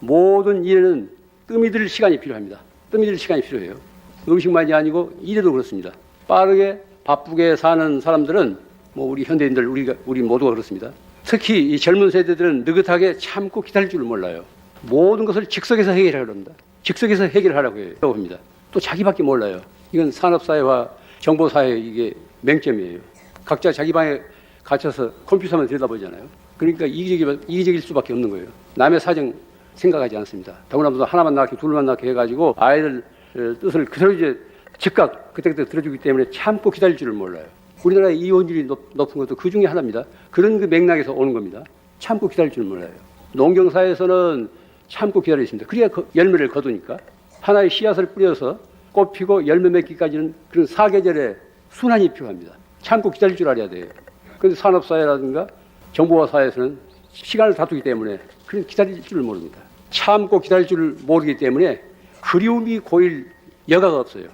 모든 일에는 뜸이 들 시간이 필요합니다. 뜸이 들 시간이 필요해요. 음식만이 아니고 일에도 그렇습니다. 빠르게 바쁘게 사는 사람들은 뭐 우리 현대인들 우리가 우리 모두가 그렇습니다. 특히 이 젊은 세대들은 느긋하게 참고 기다릴 줄 몰라요. 모든 것을 즉석에서 해결하려고 합니다. 즉석에서 해결하라고 해요. 합니다. 또 자기밖에 몰라요. 이건 산업사회와 정보사회 이게 맹점이에요. 각자 자기 방에 갇혀서 컴퓨터만 들여다보잖아요. 그러니까 이기적일, 이기적일 수밖에 없는 거예요. 남의 사정 생각하지 않습니다. 무슨 하나만 낳게 둘만 낳게 해가지고 아이들 어, 뜻을 그대로 이제 즉각 그때그때 들어주기 때문에 참고 기다릴 줄을 몰라요. 우리나라의 이혼율이 높, 높은 것도 그 중에 하나입니다. 그런 그 맥락에서 오는 겁니다. 참고 기다릴 줄 몰라요. 농경사에서는 참고 기다리습니다 그래야 그 열매를 거두니까 하나의 씨앗을 뿌려서 꽃 피고 열매 맺기까지는 그런 사계절의 순환이 필요합니다. 참고 기다릴 줄 알아야 돼요. 그런데 산업사회라든가 정보화 사회에서는 시간을 다투기 때문에 그런 기다릴 줄을 모릅니다. 참고 기다릴 줄을 모르기 때문에 그리움이 고일 여가가 없어요.